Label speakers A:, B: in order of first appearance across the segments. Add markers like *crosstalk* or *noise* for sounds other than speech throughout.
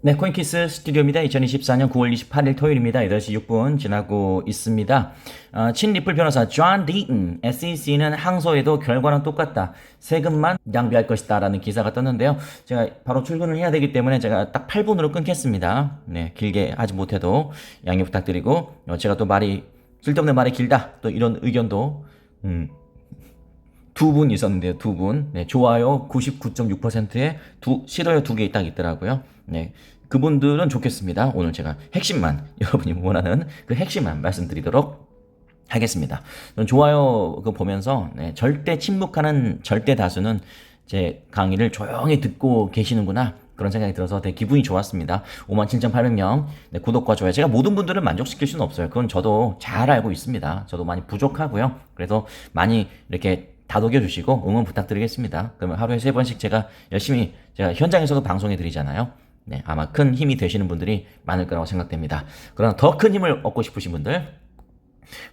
A: 네, 코인키스 스튜디오입니다. 2024년 9월 28일 토요일입니다. 8시 6분 지나고 있습니다. 어, 친리플 변호사 존 디튼, SEC는 항소에도 결과는 똑같다. 세금만 낭비할 것이다. 라는 기사가 떴는데요. 제가 바로 출근을 해야 되기 때문에 제가 딱 8분으로 끊겠습니다. 네, 길게 하지 못해도 양해 부탁드리고, 어, 제가 또 말이, 쓸데없는 말이 길다. 또 이런 의견도, 음, 두분 있었는데요, 두 분. 네, 좋아요 99.6%에 두, 싫어요 두 개 딱 있더라고요. 네. 그분들은 좋겠습니다. 오늘 제가 핵심만, *laughs* 여러분이 원하는 그 핵심만 말씀드리도록 하겠습니다. 좋아요 그 보면서, 네, 절대 침묵하는 절대 다수는 제 강의를 조용히 듣고 계시는구나. 그런 생각이 들어서 되게 기분이 좋았습니다. 57,800명 네, 구독과 좋아요. 제가 모든 분들을 만족시킬 수는 없어요. 그건 저도 잘 알고 있습니다. 저도 많이 부족하고요. 그래서 많이 이렇게 다독여 주시고 응원 부탁드리겠습니다. 그러면 하루에 세 번씩 제가 열심히 제가 현장에서도 방송해 드리잖아요. 네, 아마 큰 힘이 되시는 분들이 많을 거라고 생각됩니다. 그러나 더 큰 힘을 얻고 싶으신 분들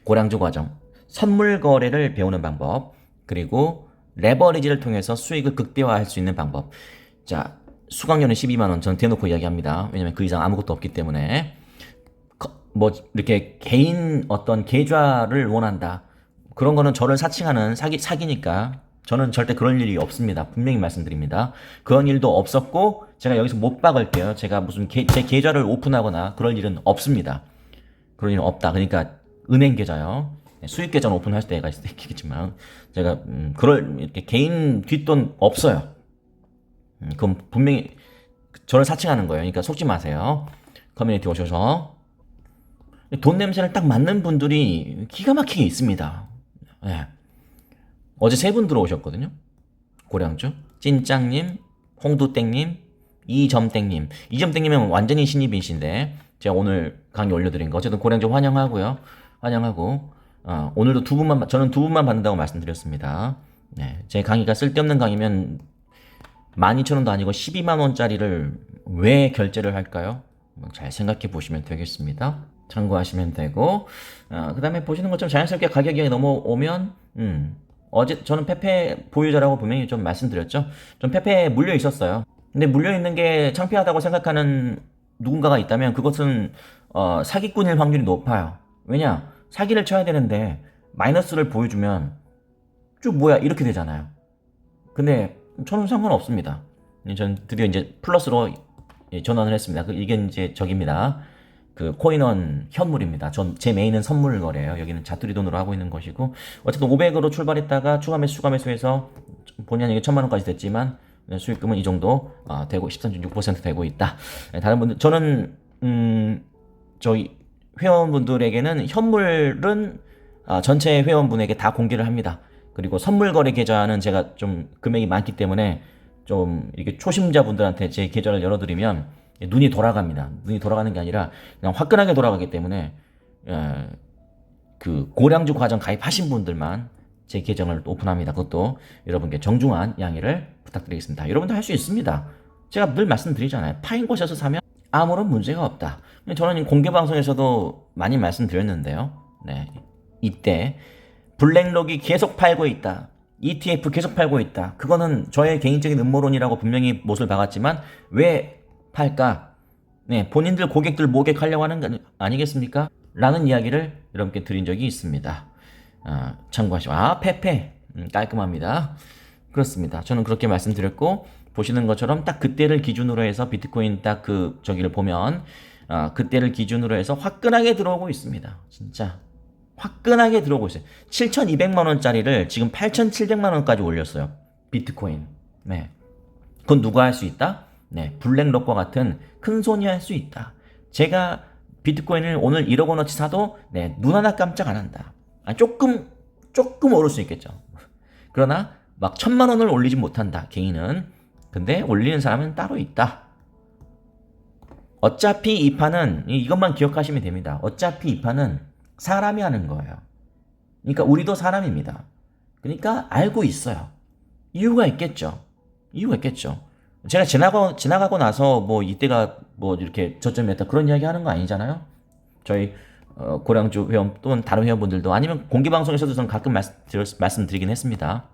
A: 고량주 과정, 선물 거래를 배우는 방법, 그리고 레버리지를 통해서 수익을 극대화할 수 있는 방법. 자, 수강료는 12만 원. 전 대놓고 이야기합니다. 왜냐면 그 이상 아무것도 없기 때문에 거- 뭐 이렇게 개인 어떤 계좌를 원한다. 그런 거는 저를 사칭하는 사기 사기니까 저는 절대 그런 일이 없습니다. 분명히 말씀드립니다. 그런 일도 없었고 제가 여기서 못 박을게요. 제가 무슨 게- 제 계좌를 오픈하거나 그럴 일은 없습니다. 그런 일은 없다. 그러니까 은행 계좌요. 네, 수익 계좌는 오픈할 때가 있겠지만 제가 음, 그럴 이렇게 개인 뒷돈 없어요. 음, 그건 분명히 저를 사칭하는 거예요. 그러니까 속지 마세요. 커뮤니티 오셔서 돈 냄새를 딱 맡는 분들이 기가 막히게 있습니다. 예. 어제 세 분 들어오셨거든요. 고량주, 찐짱님, 홍두땡님, 이점땡님. 이점땡님은 완전히 신입이신데 제가 오늘 강의 올려드린 거 어쨌든 고량주 환영하고요. 환영하고 어, 오늘도 두 분만 저는 두 분만 받는다고 말씀드렸습니다. 네, 제 강의가 쓸데없는 강의면 12,000원도 아니고 12만 원짜리를 왜 결제를 할까요? 잘 생각해 보시면 되겠습니다. 참고하시면 되고 어, 그 다음에 보시는 것처럼 자연스럽게 가격이 넘어오면 음, 어제 저는 페페 보유자라고 분명히 좀 말씀드렸죠. 좀 페페에 물려 있었어요. 근데 물려 있는 게 창피하다고 생각하는 누군가가 있다면 그것은 어, 사기꾼일 확률이 높아요. 왜냐? 사기를 쳐야 되는데 마이너스를 보여주면 쭉 뭐야 이렇게 되잖아요. 근데 저는 상관없습니다. 전 드디어 이제 플러스로 예, 전환을 했습니다. 그 이게 이제 저깁니다. 그 코인원 현물입니다. 전 제 메인은 선물 거래예요. 여기는 자투리 돈으로 하고 있는 것이고 어쨌든 500으로 출발했다가 추가 매수 추가 매수해서 본의 아니게 천만 원까지 됐지만 네, 수익금은 이 정도 아, 되고 13.6% 되고 있다. 네, 다른 분들 저는 음 저희 회원분들에게는 현물은 아, 전체 회원분에게 다 공개를 합니다. 그리고 선물 거래 계좌는 제가 좀 금액이 많기 때문에 좀 이렇게 초심자분들한테 제 계좌를 열어드리면 눈이 돌아갑니다. 눈이 돌아가는 게 아니라 그냥 화끈하게 돌아가기 때문에 예, 그 고량주 과정 가입하신 분들만 제 계정을 오픈합니다. 그것도 여러분께 정중한 양해를 부탁드리겠습니다. 여러분도 할 수 있습니다. 제가 늘 말씀드리잖아요. 파인 곳에서 사면 아무런 문제가 없다. 저는 공개 방송에서도 많이 말씀드렸는데요. 네, 이때 블랙록이 계속 팔고 있다. ETF 계속 팔고 있다. 그거는 저의 개인적인 음모론이라고 분명히 못을 박았지만 왜 팔까? 네, 본인들 고객들 모객하려고 하는 거 아니- 아니겠습니까? 라는 이야기를 여러분께 드린 적이 있습니다. 아, 참고하시고 아 페페 음, 깔끔합니다. 그렇습니다. 저는 그렇게 말씀드렸고 보시는 것처럼 딱 그때를 기준으로 해서 비트코인 딱 그 저기를 보면 아, 그때를 기준으로 해서 화끈하게 들어오고 있습니다. 진짜 화끈하게 들어오고 있어요. 7,200만 원짜리를 지금 8,700만 원까지 올렸어요. 비트코인. 네. 그건 누가 할 수 있다? 네. 블랙록과 같은 큰 손이 할 수 있다. 제가 비트코인을 오늘 1억 원어치 사도 네, 눈 하나 깜짝 안 한다. 아, 조금 조금 오를 수 있겠죠. 그러나 막 천만 원을 올리지 못한다. 개인은. 근데 올리는 사람은 따로 있다. 어차피 이 판은 이- 이것만 기억하시면 됩니다. 어차피 이 판은 사람이 하는 거예요. 그러니까 우리도 사람입니다. 그러니까 알고 있어요. 이유가 있겠죠. 이유가 있겠죠. 제가 지나고 지나가고 나서 뭐 이때가 뭐 이렇게 저점이었다 그런 이야기 하는 거 아니잖아요. 저희 어, 고량주 회원 또는 다른 회원분들도 아니면 공개 방송에서도 저는 가끔 말씀, 말씀드리긴 했습니다.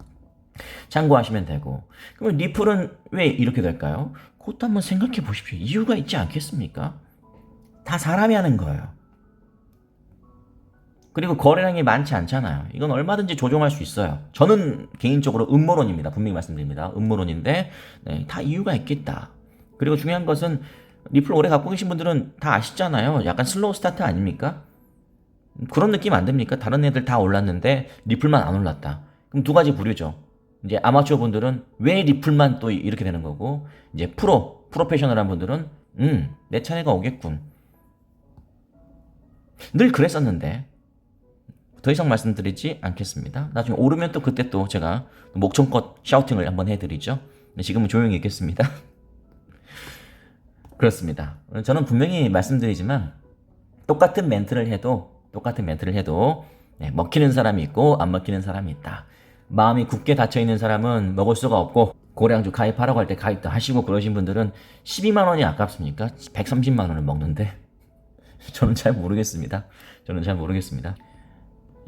A: 참고하시면 되고. 그러면 리플은 왜 이렇게 될까요? 그것도 한번 생각해 보십시오. 이유가 있지 않겠습니까? 다 사람이 하는 거예요. 그리고 거래량이 많지 않잖아요. 이건 얼마든지 조정할 수 있어요. 저는 개인적으로 음모론입니다. 분명히 말씀드립니다. 음모론인데 네, 다 이유가 있겠다. 그리고 중요한 것은 리플 오래 갖고 계신 분들은 다 아시잖아요. 약간 슬로우 스타트 아닙니까? 그런 느낌 안 듭니까? 다른 애들 다 올랐는데 리플만 안 올랐다. 그럼 두 가지 부류죠. 이제 아마추어 분들은 왜 리플만 또 이렇게 되는 거고 이제 프로 프로페셔널한 분들은 음 내 차례가 오겠군. 늘 그랬었는데 더 이상 말씀드리지 않겠습니다. 나중에 오르면 또 그때 또 제가 목청껏 샤우팅을 한번 해드리죠. 근데 지금은 조용히 있겠습니다. *laughs* 그렇습니다. 저는 분명히 말씀드리지만 똑같은 멘트를 해도 똑같은 멘트를 해도 네, 먹히는 사람이 있고 안 먹히는 사람이 있다. 마음이 굳게 닫혀 있는 사람은 먹을 수가 없고 고량주 가입하라고 할 때 가입도 하시고 그러신 분들은 12만 원이 아깝습니까? 130만 원을 먹는데 *laughs* 저는 잘 모르겠습니다. 저는 잘 모르겠습니다.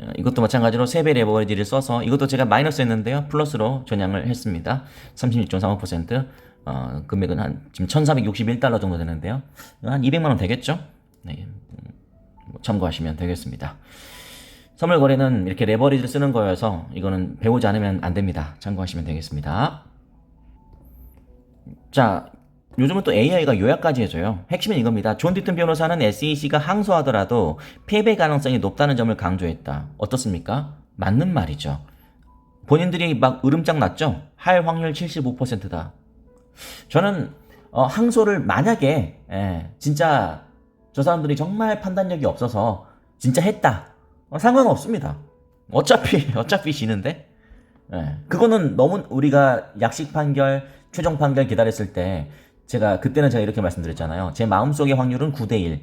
A: 어, 이것도 마찬가지로 세배 레버리지를 써서 이것도 제가 마이너스 했는데요. 플러스로 전향을 했습니다. 36.35% 어, 금액은 한 지금 1461달러 정도 되는데요. 한 200만 원 되겠죠? 네. 음, 뭐 참고하시면 되겠습니다. 선물 거래는 이렇게 레버리지를 쓰는 거여서 이거는 배우지 않으면 안 됩니다. 참고하시면 되겠습니다. 자, 요즘은 또 AI가 요약까지 해줘요. 핵심은 이겁니다. 존 디튼 변호사는 SEC가 항소하더라도 패배 가능성이 높다는 점을 강조했다. 어떻습니까? 맞는 말이죠. 본인들이 막 으름장 났죠? 할 확률 75%다. 저는 어, 항소를 만약에 예, 진짜 저 사람들이 정말 판단력이 없어서 진짜 했다. 어, 상관없습니다. 어차피 *laughs* 어차피 지는데. 예, 그거는 너무 우리가 약식 판결, 최종 판결 기다렸을 때 제가 그때는 제가 이렇게 말씀드렸잖아요. 제 마음속의 확률은 9대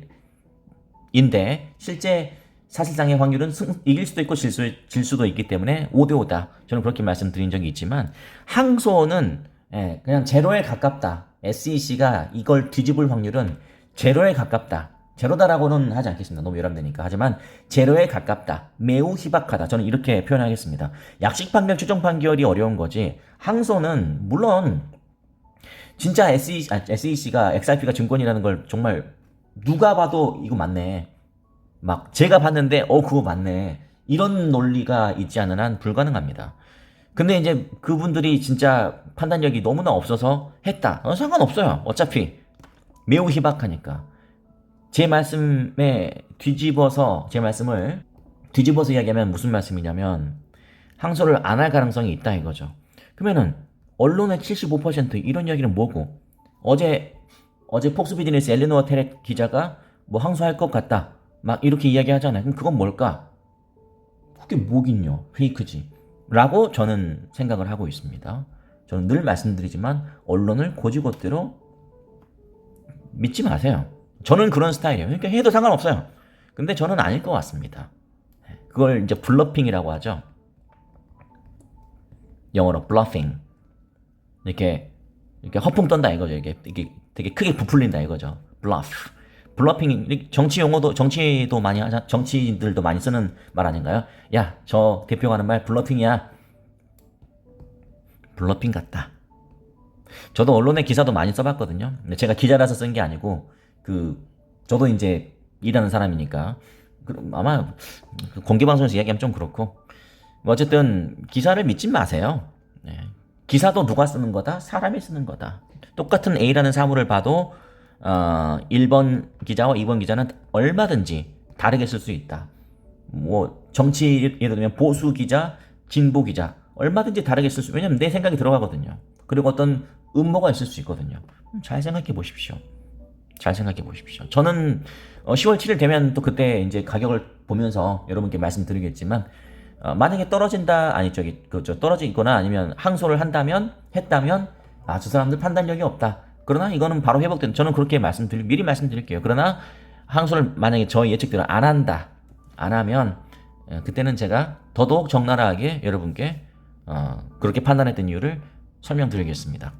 A: 1인데 실제 사실상의 확률은 승, 이길 수도 있고 질, 수, 질 수도 있기 때문에 5대 5다. 저는 그렇게 말씀드린 적이 있지만 항소는 예, 그냥 제로에 가깝다. SEC가 이걸 뒤집을 확률은 제로에 가깝다. 제로다라고는 하지 않겠습니다. 너무 열람되니까. 하지만 제로에 가깝다. 매우 희박하다. 저는 이렇게 표현하겠습니다. 약식 판결, 최종 판결이 어려운 거지. 항소는 물론 진짜 SEC, 아, SEC가 XRP가 증권이라는 걸 정말 누가 봐도 이거 맞네. 막 제가 봤는데 어 그거 맞네. 이런 논리가 있지 않은 한 불가능합니다. 근데 이제 그분들이 진짜 판단력이 너무나 없어서 했다. 어, 상관없어요. 어차피 매우 희박하니까. 제 말씀에 뒤집어서 제 말씀을 뒤집어서 이야기하면 무슨 말씀이냐면 항소를 안 할 가능성이 있다 이거죠. 그러면은 언론의 75% 이런 이야기는 뭐고 어제 어제 폭스 비즈니스 엘리노어 테렉 기자가 뭐 항소할 것 같다 막 이렇게 이야기하잖아요. 그럼 그건 뭘까? 그게 뭐긴요? 페이크지. 라고 저는 생각을 하고 있습니다. 저는 늘 말씀드리지만 언론을 고지고대로 믿지 마세요. 저는 그런 스타일이에요. 그러니까 해도 상관없어요. 근데 저는 아닐 것 같습니다. 그걸 이제 블러핑이라고 하죠. 영어로 bluffing. 이렇게 이렇게 허풍 떤다 이거죠. 이게 이게 되게 크게 부풀린다 이거죠. bluff. 블러핑 정치 용어도 정치도 많이 하자 정치인들도 많이 쓰는 말 아닌가요? 야, 저 대표가 하는 말 블러핑이야. 블러핑 같다. 저도 언론의 기사도 많이 써봤거든요. 근데 제가 기자라서 쓴 게 아니고 그 저도 이제 일하는 사람이니까 그럼 아마 공개 방송에서 이야기하면 좀 그렇고 뭐 어쨌든 기사를 믿지 마세요. 네. 기사도 누가 쓰는 거다? 사람이 쓰는 거다. 똑같은 A라는 사물을 봐도 어, 1번 기자와 2번 기자는 얼마든지 다르게 쓸 수 있다. 뭐 정치 예를 들면 보수 기자, 진보 기자 얼마든지 다르게 쓸 수. 왜냐면 내 생각이 들어가거든요. 그리고 어떤 음모가 있을 수 있거든요. 음, 잘 생각해 보십시오. 잘 생각해 보십시오. 저는 10월 7일 되면 또 그때 이제 가격을 보면서 여러분께 말씀드리겠지만 어, 만약에 떨어진다 아니 저기 그저 떨어지거나 아니면 항소를 한다면 했다면 아 저 사람들 판단력이 없다. 그러나 이거는 바로 회복된 저는 그렇게 말씀드릴 미리 말씀드릴게요. 그러나 항소를 만약에 저 예측대로 안 한다 안 하면 어, 그때는 제가 더더욱 적나라하게 여러분께 어, 그렇게 판단했던 이유를 설명드리겠습니다.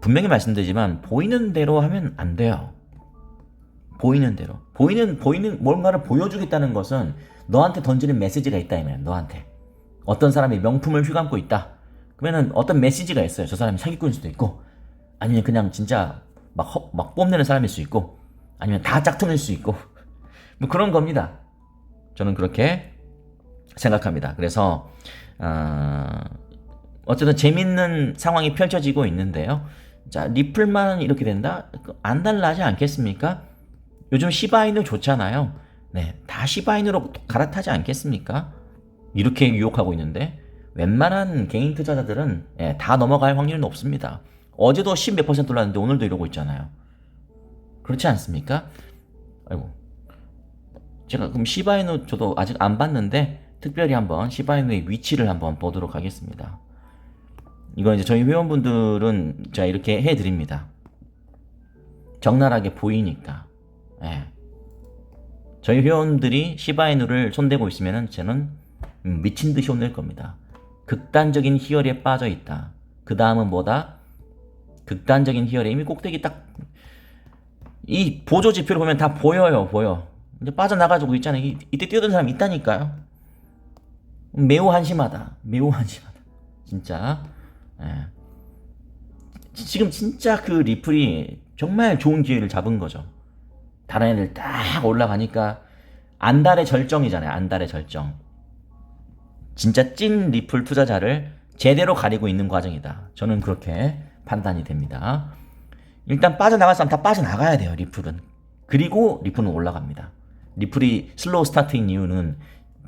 A: 분명히 말씀드리지만 보이는 대로 하면 안 돼요. 보이는 대로. 보이는 보이는 뭔가를 보여주겠다는 것은 너한테 던지는 메시지가 있다 이면 너한테 어떤 사람이 명품을 휘감고 있다. 그러면은 어떤 메시지가 있어요. 저 사람이 사기꾼일 수도 있고 아니면 그냥 진짜 막, 허- 막 뽐내는 사람일 수 있고 아니면 다 짝퉁일 수 있고 *laughs* 뭐 그런 겁니다. 저는 그렇게 생각합니다. 그래서 어, 어쨌든 재밌는 상황이 펼쳐지고 있는데요. 자 리플만 이렇게 된다? 안 달라지 않겠습니까? 요즘 시바이누 좋잖아요. 네, 다 시바이누로 갈아타지 않겠습니까? 이렇게 유혹하고 있는데 웬만한 개인 투자자들은 예, 다 넘어갈 확률이 높습니다. 어제도 10몇 퍼센트 올랐는데 오늘도 이러고 있잖아요. 그렇지 않습니까? 아이고. 제가 그럼 시바이누 저도 아직 안 봤는데 특별히 한번 시바이누의 위치를 한번 보도록 하겠습니다. 이건 이제 저희 회원분들은 제가 이렇게 해드립니다. 적나라하게 보이니까. 예. 저희 회원들이 시바이누를 손대고 있으면은 저는 음, 미친 듯이 혼낼 겁니다. 극단적인 희열에 빠져 있다. 그 다음은 뭐다? 극단적인 희열에 이미 꼭대기 딱 이 보조 지표를 보면 다 보여요, 보여. 이제 빠져나가지고 있잖아요. 이, 이때 뛰어든 사람 있다니까요. 매우 한심하다. 매우 한심하다. 진짜. 예. 지금 진짜 그 리플이 정말 좋은 기회를 잡은 거죠. 다른 애들 딱 올라가니까 안달의 절정이잖아요. 안달의 절정. 진짜 찐 리플 투자자를 제대로 가리고 있는 과정이다. 저는 그렇게 판단이 됩니다. 일단 빠져나갈 사람 다 빠져나가야 돼요. 리플은. 그리고 리플은 올라갑니다. 리플이 슬로우 스타트인 이유는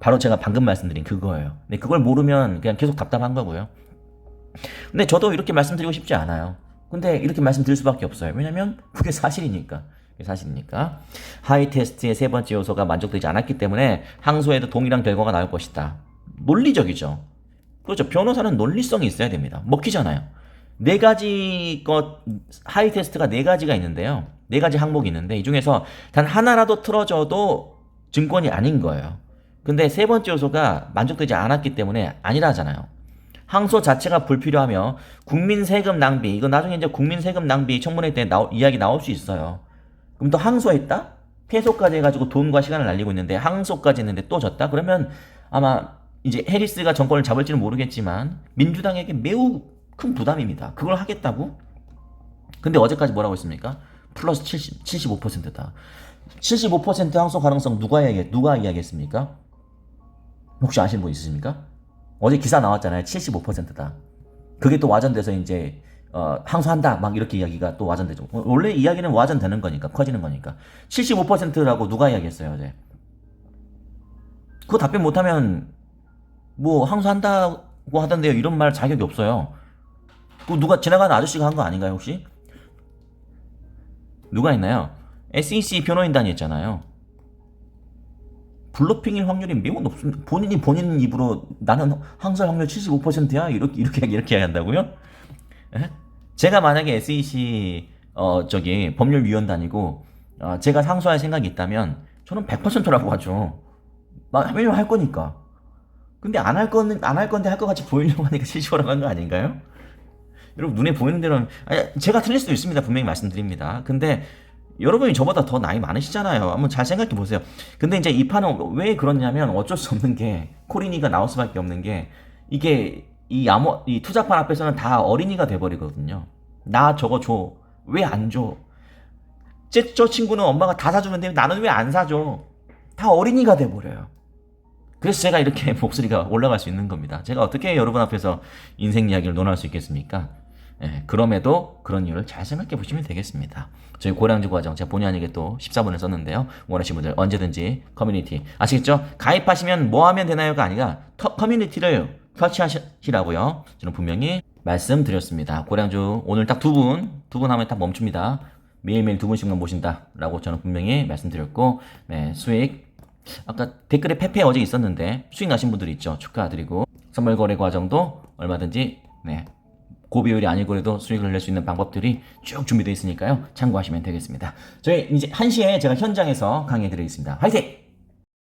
A: 바로 제가 방금 말씀드린 그거예요. 근데 그걸 모르면 그냥 계속 답답한 거고요. 근데 저도 이렇게 말씀드리고 싶지 않아요. 근데 이렇게 말씀드릴 수밖에 없어요. 왜냐면 그게 사실이니까. 그게 사실이니까. 하이 테스트의 세 번째 요소가 만족되지 않았기 때문에 항소에도 동일한 결과가 나올 것이다. 논리적이죠. 그렇죠. 변호사는 논리성이 있어야 됩니다. 먹히잖아요. 네 가지 것 하이 테스트가 네 가지가 있는데요. 네 가지 항목이 있는데 이 중에서 단 하나라도 틀어져도 증권이 아닌 거예요. 근데 세 번째 요소가 만족되지 않았기 때문에 아니라잖아요. 항소 자체가 불필요하며 국민 세금 낭비 이거 나중에 이제 국민 세금 낭비 청문회 때 나오, 이야기 나올 수 있어요. 그럼 또 항소했다? 패소까지 해가지고 돈과 시간을 날리고 있는데 항소까지 했는데 또 졌다? 그러면 아마 이제 해리스가 정권을 잡을지는 모르겠지만 민주당에게 매우 큰 부담입니다. 그걸 하겠다고? 근데 어제까지 뭐라고 했습니까? 플러스 70, 75%다. 75% 항소 가능성 누가 이야기, 누가 이야기했습니까? 혹시 아시는 분 있으십니까? 어제 기사 나왔잖아요. 75%다. 그게 또 와전돼서 이제 어, 항소한다 막 이렇게 이야기가 또 와전되죠. 어, 원래 이야기는 와전되는 거니까 커지는 거니까 75%라고 누가 이야기했어요 어제? 그거 답변 못하면 뭐 항소한다고 하던데요. 이런 말 자격이 없어요. 그 누가 지나가는 아저씨가 한 거 아닌가요 혹시? 누가 있나요? SEC 변호인단이 있잖아요. 블러핑일 확률이 매우 높습니다. 본인이 본인 입으로 나는 항소 확률 75%야 이렇게 이렇게 이렇게 한다고요? 예? 제가 만약에 SEC 어 저기 법률위원단이고 어, 제가 상소할 생각이 있다면 저는 100%라고 하죠. 막 왜냐면 할 거니까. 근데 안할 거는 안할 건데 할 것 같이 보이려고 하니까 *laughs* 75라고 한 거 아닌가요? 여러분 눈에 보이는 대로 아니, 제가 틀릴 수도 있습니다. 분명히 말씀드립니다. 근데 여러분이 저보다 더 나이 많으시잖아요. 한번 잘 생각해 보세요. 근데 이제 이 판은 왜 그러냐면 어쩔 수 없는 게 코린이가 나올 수밖에 없는 게 이게 이 암호 이 투자판 앞에서는 다 어린이가 돼버리거든요. 나 저거 줘. 왜 안 줘? 제, 저 친구는 엄마가 다 사주는데 나는 왜 안 사줘? 다 어린이가 돼버려요. 그래서 제가 이렇게 *laughs* 목소리가 올라갈 수 있는 겁니다. 제가 어떻게 여러분 앞에서 인생 이야기를 논할 수 있겠습니까? 예, 그럼에도 그런 이유를 잘 생각해 보시면 되겠습니다. 저희 고량주 과정 제가 본의 아니게 또 14분을 썼는데요. 원하시는 분들 언제든지 커뮤니티 아시겠죠? 가입하시면 뭐 하면 되나요가 아니라 터, 커뮤니티를 설치하시라고요. 저는 분명히 말씀드렸습니다. 고량주 오늘 딱 두 분, 두 분 하면 딱 멈춥니다. 매일매일 두 분씩만 모신다라고 저는 분명히 말씀드렸고 네, 수익 아까 댓글에 페페 어제 있었는데 수익 나신 분들 있죠. 축하드리고 선물 거래 과정도 얼마든지 네, 고비율이 아니고라도 수익을 낼 수 있는 방법들이 쭉 준비되어 있으니까요. 참고하시면 되겠습니다. 저희 이제 1시에 제가 현장에서 강의해 드리겠습니다. 화이팅!